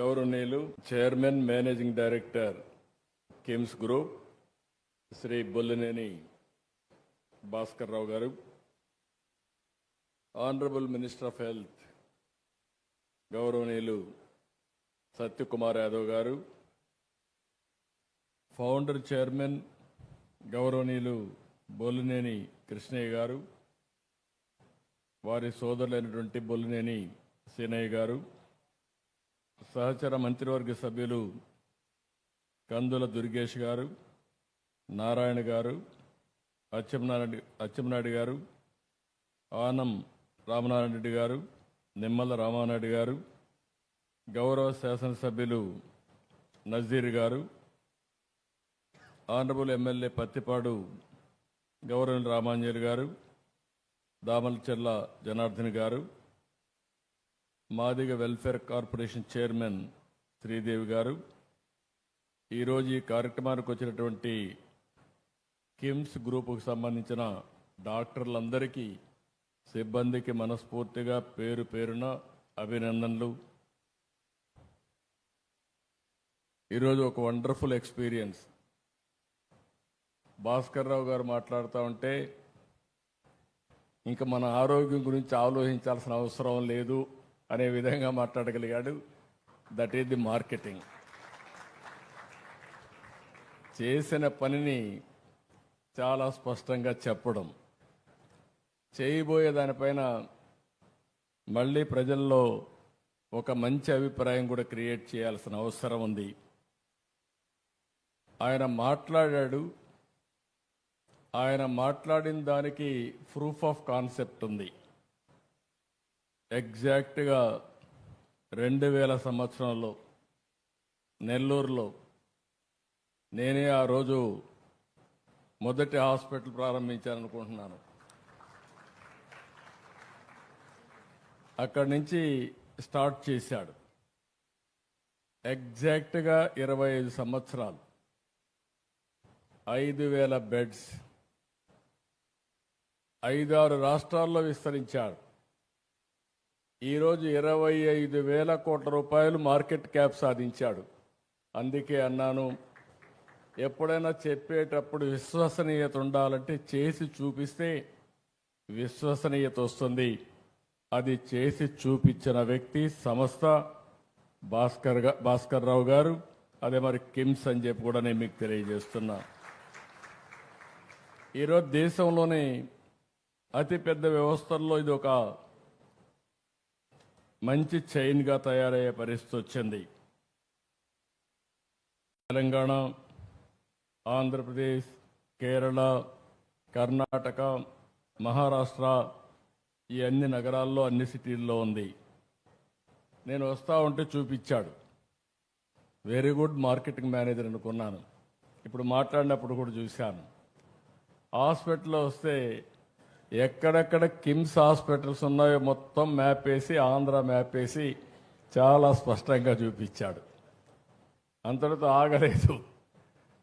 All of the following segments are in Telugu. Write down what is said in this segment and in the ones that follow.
గౌరవనీయులు chairman managing director KIMS group Shri Bollineni Bhaskar Rao గారు ఆనరబుల్ మినిస్టర్ ఆఫ్ హెల్త్ గౌరవనీయులు సత్యకుమార్ యాదవ్ గారు ఫౌండర్ చైర్మన్ గౌరవనీయులు బొల్లినేని కృష్ణయ్య గారు వారి సోదరులైనటువంటి బొల్లినేని సీనయ్య గారు సహచర మంత్రివర్గ సభ్యులు కందుల దుర్గేష్ గారు నారాయణ గారు అచ్చెంనారాయణ అచ్చెంనాయుడు గారు ఆనం రామనారాయణ రెడ్డి గారు నిమ్మల రామానాయుడు గారు గౌరవ శాసనసభ్యులు నజీర్ గారు ఆనరబుల్ ఎమ్మెల్యే పత్తిపాడు గౌరవ రామాంజలి గారు దామలచెర్ల జనార్దన్ గారు Madiga welfare corporation chairman Sridevi గారు. ఈరోజు ఈ కార్యక్రమానికి వచ్చినటువంటి కిమ్స్ గ్రూపుకు సంబంధించిన డాక్టర్లందరికీ సిబ్బందికి మనస్ఫూర్తిగా పేరు పేరున అభినందనలు. ఈరోజు ఒక వండర్ఫుల్ ఎక్స్పీరియన్స్. భాస్కర్ రావు గారు మాట్లాడుతూ ఉంటే ఇంకా మన ఆరోగ్యం గురించి ఆలోచించాల్సిన అవసరం లేదు. అనే విధంగా మాట్లాడగలిగాడు. దట్ ఈస్ ది మార్కెటింగ్ చేసిన పనిని చాలా స్పష్టంగా చెప్పడం. చేయబోయే దానిపైన మళ్ళీ ప్రజల్లో ఒక మంచి అభిప్రాయం కూడా క్రియేట్ చేయాల్సిన అవసరం ఉంది. ఆయన మాట్లాడాడు. ఆయన మాట్లాడిన దానికి ప్రూఫ్ ఆఫ్ కాన్సెప్ట్ ఉంది. ఎగ్జాక్ట్గా రెండు వేల సంవత్సరంలో నెల్లూరులో నేనే ఆ రోజు మొదటి హాస్పిటల్ ప్రారంభించాలనుకుంటున్నాను. అక్కడి నుంచి స్టార్ట్ చేశాడు. ఎగ్జాక్ట్గా ఇరవై ఐదు సంవత్సరాలు. ఐదు వేల బెడ్స్. ఐదారు రాష్ట్రాల్లో విస్తరించాడు. ఈరోజు ఇరవై ఐదు వేల కోట్ల రూపాయలు మార్కెట్ క్యాప్ సాధించాడు. అందుకే అన్నాను ఎప్పుడైనా చెప్పేటప్పుడు విశ్వసనీయత ఉండాలంటే చేసి చూపిస్తే విశ్వసనీయత వస్తుంది. అది చేసి చూపించిన వ్యక్తి సంస్థ భాస్కర్ భాస్కర్ రావు గారు. అదే మరి కిమ్స్ అని చెప్పి కూడా నేను మీకు తెలియజేస్తున్నా. ఈరోజు దేశంలోని అతిపెద్ద వ్యవస్థల్లో ఇది ఒక మంచి చైన్గా తయారయ్యే పరిస్థితి వచ్చింది. తెలంగాణ ఆంధ్రప్రదేశ్ కేరళ కర్ణాటక మహారాష్ట్ర ఈ అన్ని నగరాల్లో అన్ని సిటీల్లో ఉంది. నేను వస్తా ఉంటే చూపించాడు వెరీ గుడ్ మార్కెటింగ్ మేనేజర్ అనుకున్నాను. ఇప్పుడు మాట్లాడినప్పుడు కూడా చూశాను. హాస్పిటల్లో వస్తే ఎక్కడెక్కడ కిమ్స్ హాస్పిటల్స్ ఉన్నాయో మొత్తం మ్యాప్ వేసి ఆంధ్ర మ్యాప్ వేసి చాలా స్పష్టంగా చూపించాడు. అంతటితో ఆగలేదు.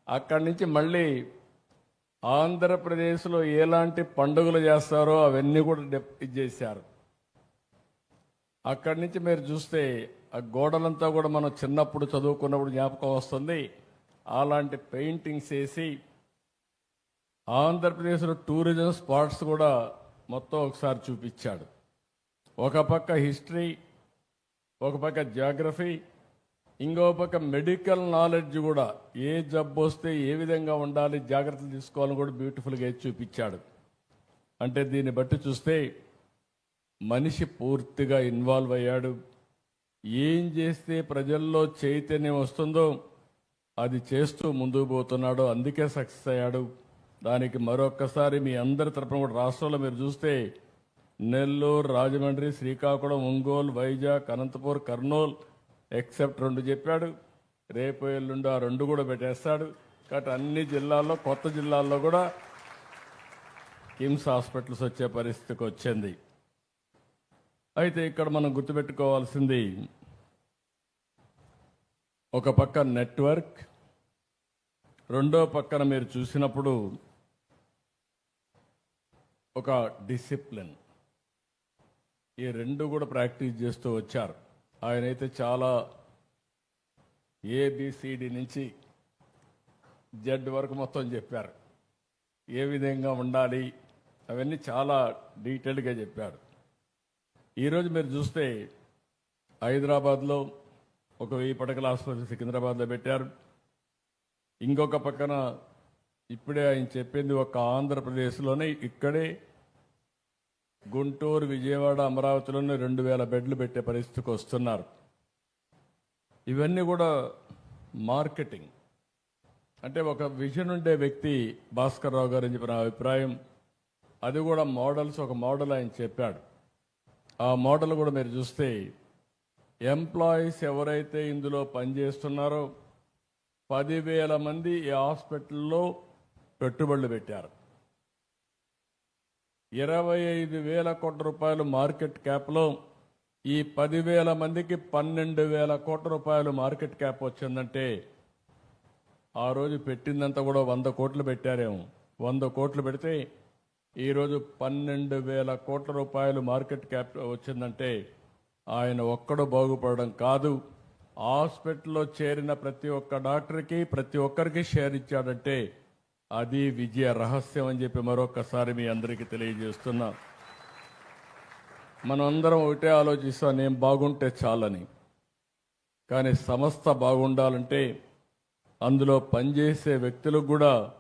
అక్కడి నుంచి మళ్ళీ ఆంధ్రప్రదేశ్లో ఎలాంటి పండుగలు చేస్తారో అవన్నీ కూడా డెప్ ఇది చేశారు. అక్కడి నుంచి మీరు చూస్తే ఆ గోడలంతా కూడా మనం చిన్నప్పుడు చదువుకున్నప్పుడు జ్ఞాపకం వస్తుంది. అలాంటి పెయింటింగ్స్ వేసి ఆంధ్రప్రదేశ్లో టూరిజం స్పాట్స్ కూడా మొత్తం ఒకసారి చూపించాడు. ఒక పక్క హిస్టరీ ఒక పక్క జాగ్రఫీ ఇంకో పక్క మెడికల్ నాలెడ్జ్ కూడా. ఏ జబ్బు వస్తే ఏ విధంగా ఉండాలి జాగ్రత్తలు తీసుకోవాలని కూడా బ్యూటిఫుల్గా చూపించాడు. అంటే దీన్ని బట్టి చూస్తే మనిషి పూర్తిగా ఇన్వాల్వ్ అయ్యాడు. ఏం చేస్తే ప్రజల్లో చైతన్యం వస్తుందో అది చేస్తూ ముందుకు పోతున్నాడు. అందుకే సక్సెస్ అయ్యాడు. దానికి మరొక్కసారి మీ అందరి తరపున కూడా రాష్ట్రంలో మీరు చూస్తే నెల్లూరు రాజమండ్రి శ్రీకాకుళం ఒంగోలు వైజాగ్ అనంతపూర్ కర్నూలు ఎక్సెప్ట్ రెండు చెప్పాడు. రేపు ఎల్లుండి ఆ రెండు కూడా పెట్టేస్తాడు. కాబట్టి అన్ని జిల్లాల్లో కొత్త జిల్లాల్లో కూడా కిమ్స్ హాస్పిటల్స్ వచ్చే పరిస్థితికి వచ్చింది. అయితే ఇక్కడ మనం గుర్తుపెట్టుకోవాల్సింది ఒక పక్క నెట్వర్క్ రెండో పక్కన మీరు చూసినప్పుడు ఒక డిసిప్లిన్ ఈ రెండు కూడా ప్రాక్టీస్ చేస్తూ వచ్చారు. ఆయన అయితే చాలా ఏబిసిడి నుంచి జెడ్ వరకు మొత్తం చెప్పారు. ఏ విధంగా ఉండాలి? అవన్నీ చాలా డీటెయిల్డ్గా చెప్పారు. ఈరోజు మీరు చూస్తే హైదరాబాద్లో ఒక వెయ్యి పడకల ఆసుపత్రి సికింద్రాబాద్లో పెట్టారు. ఇంకొక పక్కన ఇప్పుడే ఆయన చెప్పింది ఒక ఆంధ్రప్రదేశ్లోనే ఇక్కడే గుంటూరు విజయవాడ అమరావతిలోనే రెండు వేల బెడ్లు పెట్టే పరిస్థితికి వస్తున్నారు. ఇవన్నీ కూడా మార్కెటింగ్. అంటే ఒక విజన్ ఉండే వ్యక్తి భాస్కర్ రావు గారు అని చెప్పిన అభిప్రాయం అది కూడా మోడల్స్ ఒక మోడల్ ఆయన చెప్పాడు. ఆ మోడల్ కూడా మీరు చూస్తే ఎంప్లాయీస్ ఎవరైతే ఇందులో పనిచేస్తున్నారో పదివేల మంది ఈ హాస్పిటల్లో పెట్టుబడులు పెట్టారు. ఇరవై ఐదు వేల కోట్ల రూపాయలు మార్కెట్ క్యాప్లో ఈ పదివేల మందికి పన్నెండు వేల కోట్ల రూపాయలు మార్కెట్ క్యాప్ వచ్చిందంటే ఆ రోజు పెట్టిందంతా కూడా వంద కోట్లు పెట్టారేమో. వంద కోట్లు పెడితే ఈరోజు పన్నెండు వేల కోట్ల రూపాయలు మార్కెట్ క్యాప్ వచ్చిందంటే ఆయన ఒక్కడు బాగుపడడం కాదు. హాస్పిటల్లో చేరిన ప్రతి ఒక్క డాక్టర్కి ప్రతి ఒక్కరికి షేర్ ఇచ్చాడంటే అది విజయ రహస్యం అని చెప్పి మరొకసారి మీ అందరికీ తెలియజేస్తున్నా. మనం అందరం ఒకటే ఆలోచిస్తాం నేను బాగుంటే చాలని. కానీ సంస్థ బాగుండాలంటే అందులో పనిచేసే వ్యక్తులకు కూడా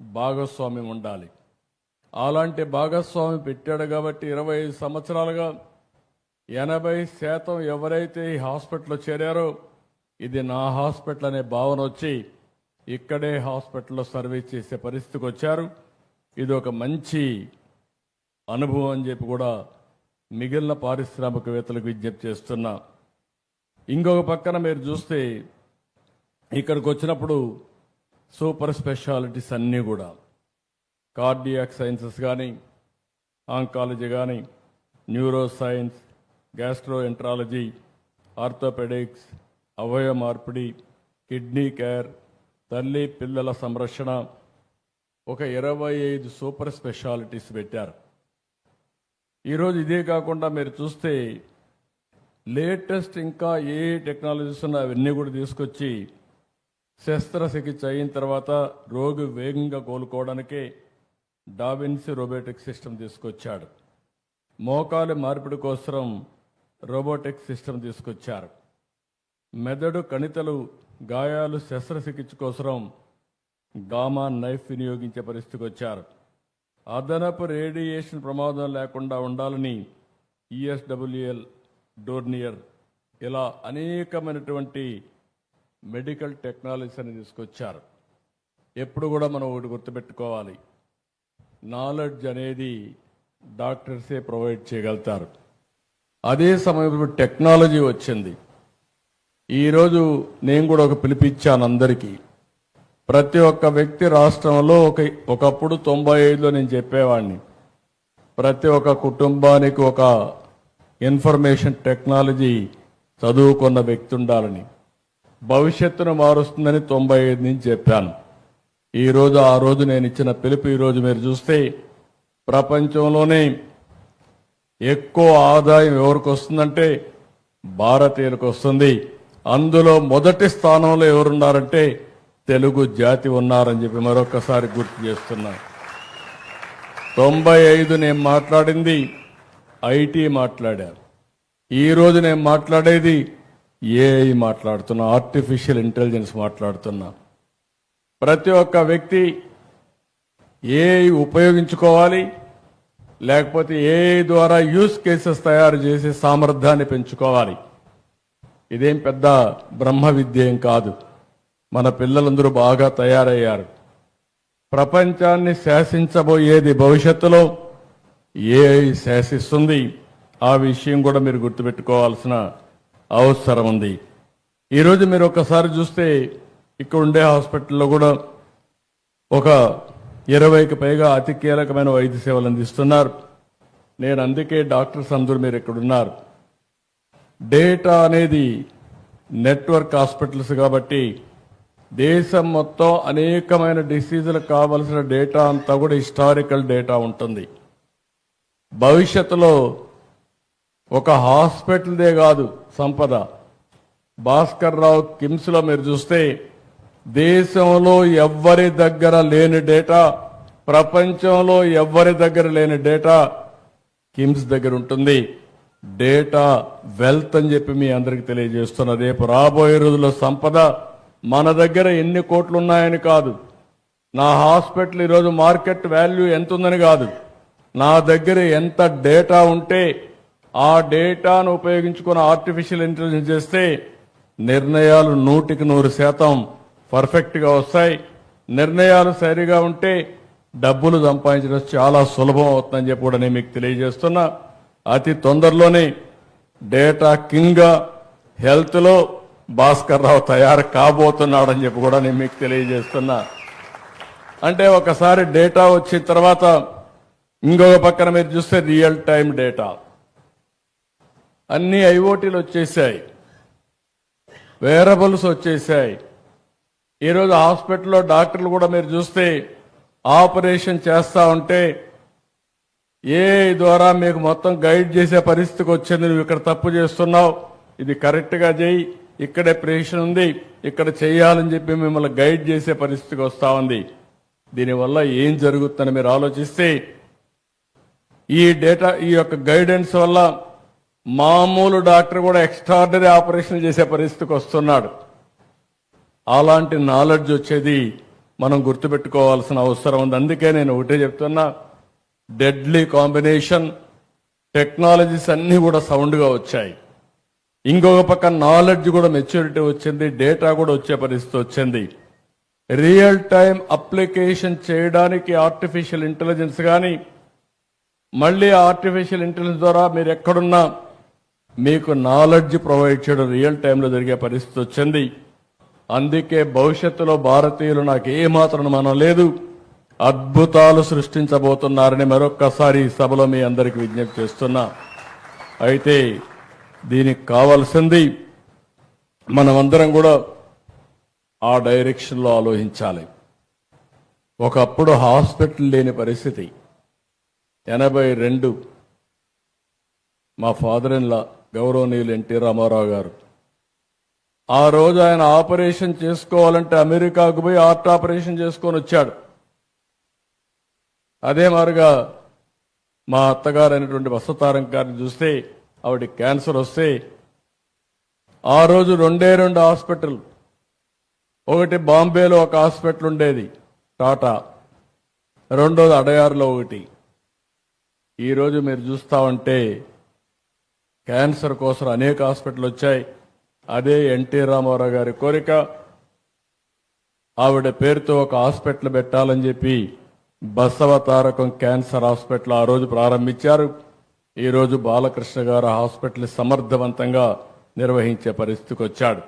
భాగస్వామ్యం ఉండాలి. అలాంటి భాగస్వామి పెట్టాడు కాబట్టి ఇరవై ఐదు సంవత్సరాలుగా ఎనభై శాతం ఎవరైతే ఈ హాస్పిటల్లో చేరారో ఇది నా హాస్పిటల్ అనే భావన వచ్చి ఇక్కడే హాస్పిటల్లో సర్వీస్ చేసే పరిస్థితికి వచ్చారు. ఇది ఒక మంచి అనుభవం అని చెప్పి కూడా మిగిలిన పారిశ్రామికవేత్తలకు విజ్ఞప్తి చేస్తున్నా. ఇంకొక పక్కన మీరు చూస్తే ఇక్కడికి వచ్చినప్పుడు సూపర్ స్పెషాలిటీస్ అన్నీ కూడా. కార్డియాక్ సైన్సెస్ కానీ ఆంకాలజీ కానీ neuro science gastroenterology orthopaedics అవయవ మార్పిడి కిడ్నీ కేర్ తల్లి పిల్లల సంరక్షణ ఒక ఇరవై ఐదు సూపర్ స్పెషాలిటీస్ పెట్టారు. ఈరోజు ఇదే కాకుండా మీరు చూస్తే లేటెస్ట్ ఇంకా ఏ టెక్నాలజీస్ ఉన్నా అవన్నీ కూడా తీసుకొచ్చి శస్త్రచికిత్స అయిన తర్వాత రోగి వేగంగా కోలుకోవడానికే డావిన్సీ రోబోటిక్ సిస్టమ్ తీసుకొచ్చాడు. మోకాలు మార్పిడి కోసం రోబోటిక్ సిస్టమ్ తీసుకొచ్చారు. మెదడు కణితలు గాయాలు శస్త్రచికిత్స కోసం గామా నైఫ్ వినియోగించే పరిస్థితికి వచ్చారు. అదనపు రేడియేషన్ ప్రమాదం లేకుండా ఉండాలని ఈఎస్డబ్ల్యూఎల్ డోర్నియర్ ఇలా అనేకమైనటువంటి మెడికల్ టెక్నాలజీస్ అని తీసుకొచ్చారు. ఎప్పుడు కూడా మనం ఒకటి గుర్తుపెట్టుకోవాలి. నాలెడ్జ్ అనేది డాక్టర్సే ప్రొవైడ్ చేయగలుగుతారు. అదే సమయంలో టెక్నాలజీ వచ్చింది. ఈరోజు నేను కూడా ఒక పిలిపించాను అందరికీ. ప్రతి ఒక్క వ్యక్తి రాష్ట్రంలో ఒక ఒకప్పుడు తొంభై ఐదులో నేను చెప్పేవాడిని ప్రతి ఒక్క కుటుంబానికి ఒక ఇన్ఫర్మేషన్ టెక్నాలజీ చదువుకున్న వ్యక్తి ఉండాలని భవిష్యత్తును మారుస్తుందని తొంభై ఐదు నుంచి చెప్పాను. ఈరోజు ఆ రోజు నేను ఇచ్చిన పిలుపు ఈరోజు మీరు చూస్తే ప్రపంచంలోనే ఎక్కువ ఆదాయం ఎవరికి వస్తుందంటే భారతీయులకు వస్తుంది. అందులో మొదటి స్థానంలో ఎవరున్నారంటే తెలుగు జాతి ఉన్నారని చెప్పి మరొకసారి గుర్తు చేస్తున్నా. తొంభై ఐదు నేను మాట్లాడింది ఐటీ మాట్లాడారు. ఈరోజు నేను మాట్లాడేది ఏఐ మాట్లాడుతున్నా ఆర్టిఫిషియల్ ఇంటెలిజెన్స్ మాట్లాడుతున్నా. ప్రతి ఒక్క వ్యక్తి ఏఐ ఉపయోగించుకోవాలి లేకపోతే ఏఐ ద్వారా యూస్ కేసెస్ తయారు చేసి సామర్థ్యాన్ని పెంచుకోవాలి. ఇదేం పెద్ద బ్రహ్మ విద్య ఏం కాదు. మన పిల్లలందరూ బాగా తయారయ్యారు. ప్రపంచాన్ని శాసించబోయేది భవిష్యత్తులో ఏఐ శాసిస్తుంది. ఆ విషయం కూడా మీరు గుర్తుపెట్టుకోవాల్సిన అవసరం ఉంది. ఈరోజు మీరు ఒకసారి చూస్తే ఇక్కడ ఉండే హాస్పిటల్లో కూడా ఒక ఇరవైకి పైగా అతి కీలకమైన వైద్య సేవలు అందిస్తున్నారు. నేను అందుకే డాక్టర్స్ అందరూ మీరు ఇక్కడున్నారు డేటా అనేది నెట్వర్క్ హాస్పిటల్స్ కాబట్టి దేశం మొత్తం అనేకమైన డిసీజులకు కావలసిన డేటా అంతా కూడా హిస్టారికల్ డేటా ఉంటుంది. భవిష్యత్తులో ఒక హాస్పిటల్దే కాదు సంపద. భాస్కర్ రావు కిమ్స్లో మీరు చూస్తే దేశంలో ఎవ్వరి దగ్గర లేని డేటా ప్రపంచంలో ఎవ్వరి దగ్గర లేని డేటా కిమ్స్ దగ్గర ఉంటుంది. డేటా వెల్త్ అని చెప్పి మీ అందరికి తెలియజేస్తున్న రేపు రాబోయే రోజుల్లో సంపద మన దగ్గర ఎన్ని కోట్లు ఉన్నాయని కాదు. నా హాస్పిటల్ ఈరోజు మార్కెట్ వాల్యూ ఎంత ఉందని కాదు. నా దగ్గర ఎంత డేటా ఉంటే ఆ డేటాను ఉపయోగించుకుని ఆర్టిఫిషియల్ ఇంటెలిజెన్స్ చేస్తే నిర్ణయాలు నూటికి నూరు శాతం పర్ఫెక్ట్గా వస్తాయి. నిర్ణయాలు సరిగా ఉంటే డబ్బులు సంపాదించడం చాలా సులభం అవుతుందని చెప్పి కూడా నేను మీకు తెలియజేస్తున్నా. అతి తొందరలోనే డేటా కింగ్గా హెల్త్లో భాస్కర్ రావు తయారు కాబోతున్నాడని చెప్పి కూడా నేను మీకు తెలియజేస్తున్నా. అంటే ఒకసారి డేటా వచ్చిన తర్వాత ఇంకొక పక్కన మీరు చూస్తే రియల్ టైం డేటా. అన్ని ఐఓటీలు వచ్చేసాయి. వేరబుల్స్ వచ్చేసాయి. ఈరోజు హాస్పిటల్లో డాక్టర్లు కూడా మీరు చూస్తే ఆపరేషన్ చేస్తూ ఉంటే ఏ ద్వారా మీకు మొత్తం గైడ్ చేసే పరిస్థితికి వచ్చింది నువ్వు ఇక్కడ తప్పు చేస్తున్నావు? ఇది కరెక్ట్గా చేయి ఇక్కడే ప్రేషన్ ఉంది. ఇక్కడ చేయాలని చెప్పి మిమ్మల్ని గైడ్ చేసే పరిస్థితికి వస్తా ఉంది. దీనివల్ల ఏం జరుగుతుందని మీరు ఆలోచిస్తే ఈ డేటా ఈ యొక్క గైడెన్స్ వల్ల మామూలు డాక్టర్ కూడా ఎక్స్ట్రాడినరీ ఆపరేషన్ చేసే పరిస్థితికి వస్తున్నాడు. అలాంటి నాలెడ్జ్ వచ్చేది మనం గుర్తుపెట్టుకోవాల్సిన అవసరం ఉంది. అందుకే నేను ఒకటే చెప్తున్నా డెడ్లీ కాంబినేషన్ టెక్నాలజీస్ అన్నీ కూడా సౌండ్గా వచ్చాయి. ఇంకొక పక్క నాలెడ్జ్ కూడా మెచ్యూరిటీ వచ్చింది డేటా కూడా వచ్చే పరిస్థితి వచ్చింది. రియల్ టైం అప్లికేషన్ చేయడానికి ఆర్టిఫిషియల్ ఇంటెలిజెన్స్ కానీ మళ్ళీ ఆర్టిఫిషియల్ ఇంటెలిజెన్స్ ద్వారా మీరు ఎక్కడున్నా మీకు నాలెడ్జ్ ప్రొవైడ్ చేయడం రియల్ టైంలో జరిగే పరిస్థితి వచ్చింది. అందుకే భవిష్యత్తులో భారతీయులు నాకు ఏమాత్రం మనం లేదు. అద్భుతాలు సృష్టించబోతున్నారని మరొక్కసారి సభలో మీ అందరికి విజ్ఞప్తి చేస్తున్నా. అయితే దీనికి కావాల్సింది మనమందరం కూడా ఆ డైరెక్షన్లో ఆలోచించాలి. ఒకప్పుడు హాస్పిటల్ లేని పరిస్థితి. ఎనభై రెండు మా ఫాదర్ ఇన్లా గౌరవనీయులు ఎన్టీ రామారావు గారు. ఆ రోజు ఆయన ఆపరేషన్ చేసుకోవాలంటే అమెరికాకు పోయి హార్ట్ ఆపరేషన్ చేసుకొని వచ్చాడు. అదే మారుగా మా అత్తగారు అయినటువంటి వసతారం గారిని చూస్తే ఆవిడ క్యాన్సర్ వస్తే ఆ రోజు రెండే రెండు హాస్పిటల్. ఒకటి బాంబేలో ఒక హాస్పిటల్ ఉండేది టాటా. రెండోది అడయారులో ఒకటి. ఈరోజు మీరు చూస్తా ఉంటే క్యాన్సర్ కోసం అనేక హాస్పిటల్ వచ్చాయి. అదే ఎన్టీ రామారావు గారి కోరిక. ఆవిడ పేరుతో ఒక హాస్పిటల్ పెట్టాలని చెప్పి బసవ తారకం క్యాన్సర్ హాస్పిటల్ ఆ రోజు ప్రారంభించారు. ఈరోజు బాలకృష్ణ గారు హాస్పిటల్ సమర్థవంతంగా నిర్వహించే పరిస్థితికి వచ్చాడు.